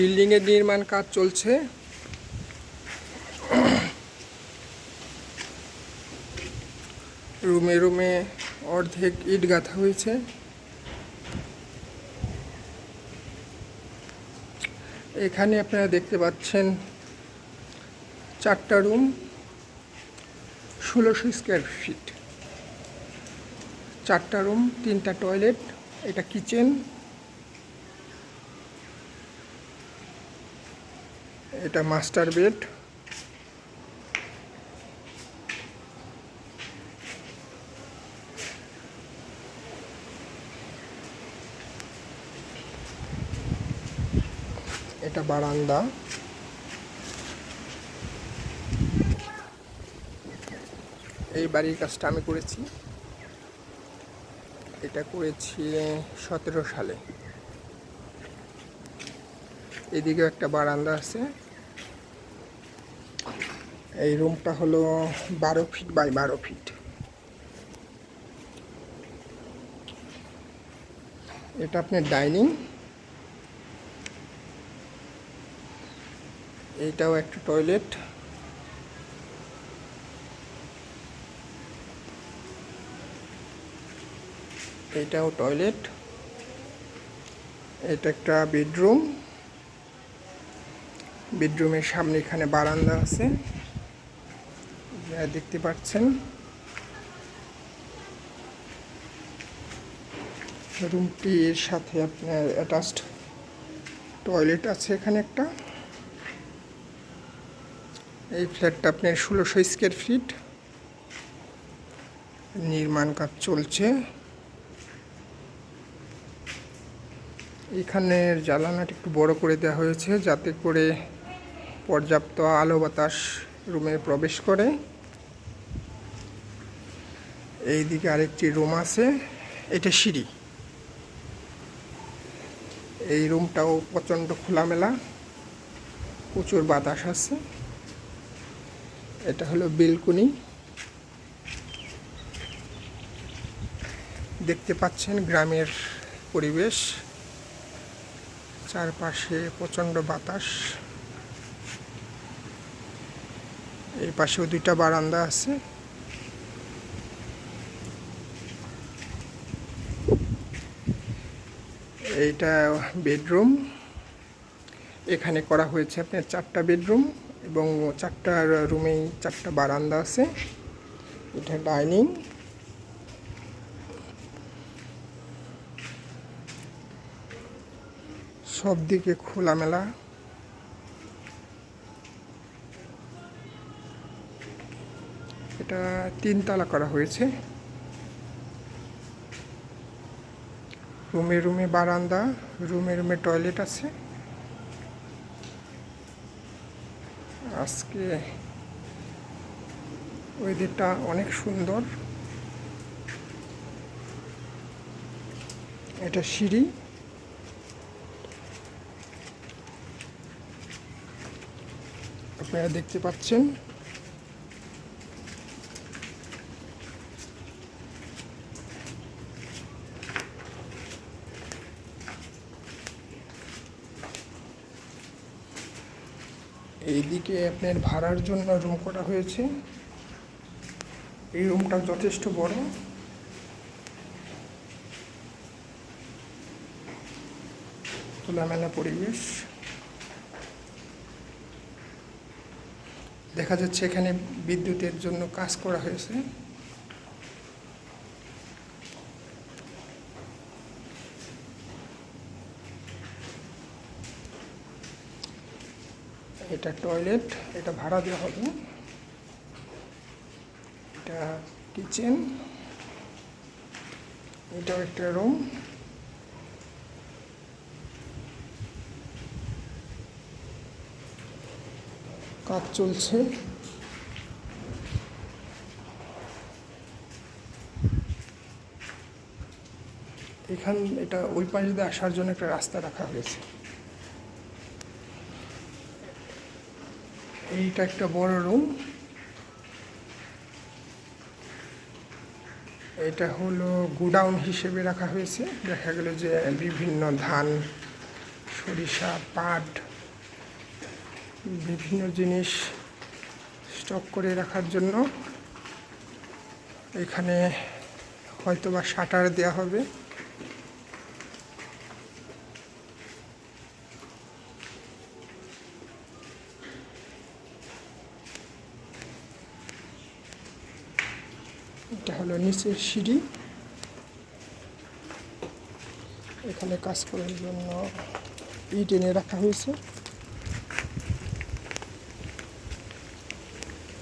বিল্ডিংয়ের নির্মাণ কাজ চলছে। রুমে রুমে অর্ধেক ইট গাঁথা হয়েছে। এখানে আপনারা দেখতে পাচ্ছেন চারটা রুম, ষোলোশো স্কোয়ার ফিট। চারটা রুম, তিনটা টয়লেট, এটা কিচেন। এটা মাস্টার বেড। এটা বারান্দা। এই বাড়ির কাজটা আমি করেছি। এটা করেছি সতেরো সালে। এদিকেও একটা বারান্দা আছে। এই রুমটা হলো বারো ফিট বাই বারো ফিট এটা আপনার ডাইনিং এইটাও একটা টয়লেট এইটাও টয়লেট এটা একটা বেডরুম বেডরুমের সামনে এখানে বারান্দা আছে। দেখতে পাচ্ছেন। রুমটির সাথে আপনার অ্যাটাচড টয়লেট আছে এখানে একটা। এই ফ্ল্যাটটা আপনার ষোলোশো স্কোয়ার ফিট নির্মাণ কাজ চলছে। এখানের জ্বালানাটা একটু বড় করে দেওয়া হয়েছে যাতে করে পর্যাপ্ত আলো বাতাস রুমে প্রবেশ করে। এই দিকে আরেকটি রুম আছে, এটা সিঁড়ি। এই রুমটাও প্রচণ্ড খোলামেলা, প্রচুর বাতাস আছে। এটা হলো বেলকুনি। দেখতে পাচ্ছেন গ্রামের পরিবেশ, চারপাশে প্রচণ্ড বাতাস। এই পাশেও দুইটা বারান্দা আছে। এইটা বেডরুম। এখানে করা হয়েছে আপনার চারটা বেডরুম এবং চারটা রুমেই চারটা বারান্দা আছে। এটা ডাইনিং। সব দিকে খোলামেলা। এটা তিনতলা করা হয়েছে। রুমে রুমে বারান্দা, রুমে রুমে টয়লেট আছে। আজকে ওয়েদারটা অনেক সুন্দর। এটা সিঁড়ি। আপনারা দেখতে পাচ্ছেন এইদিকে আপনার ভাড়ার জন্য রুম করা হয়েছে? এই রুমটা যথেষ্ট বড়। খোলামেলা পরিবেশ। দেখা যাচ্ছে এখানে বিদ্যুতের জন্য কাজ করা হয়েছে। এটা টয়লেট এটা ভাড়া দেওয়া হবে। এটা কিচেন এটাও একটা রুম কাজ চলছে। এখান, এটা ওই পাশ দিয়ে আসার জন্য একটা রাস্তা রাখা হয়েছে। এইটা একটা বড় রুম এটা হলো গোডাউন হিসেবে রাখা হয়েছে। দেখা গেল যে বিভিন্ন ধান, সরিষা, পাট, বিভিন্ন জিনিস স্টক করে রাখার জন্য এখানে হয়তো বা শাটার দেওয়া হবে। এটা হলো নিচের সিঁড়ি। এখানে কাজ করার জন্য ইট এনে রাখা হয়েছে।